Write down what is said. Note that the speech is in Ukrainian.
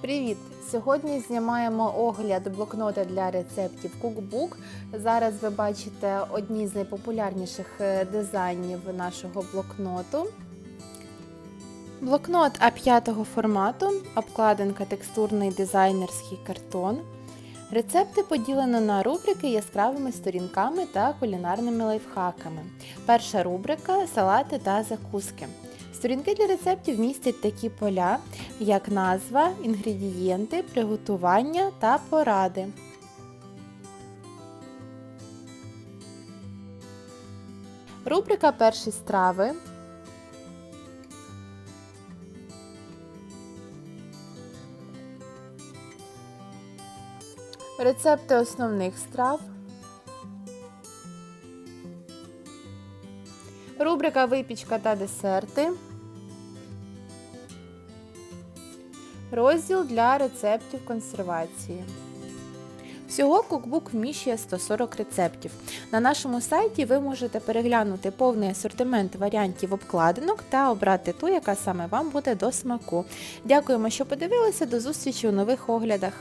Привіт! Сьогодні знімаємо огляд блокнота для рецептів Cookbook. Зараз ви бачите одні з найпопулярніших е, дизайнів нашого блокноту. Блокнот А5 формату, обкладинка текстурний дизайнерський картон. Рецепти поділено на рубрики яскравими сторінками та кулінарними лайфхаками. Перша рубрика салати та закуски. Сторінки для рецептів містять такі поля, як назва, інгредієнти, приготування та поради. Рубрика Перші страви. Рецепти основних страв. Рубрика Випічка та десерти. Розділ для рецептів консервації. Всього кукбук вміщує 140 рецептів. На нашому сайті ви можете переглянути повний асортимент варіантів обкладинок та обрати ту, яка саме вам буде до смаку. Дякуємо, що подивилися. До зустрічі у нових оглядах.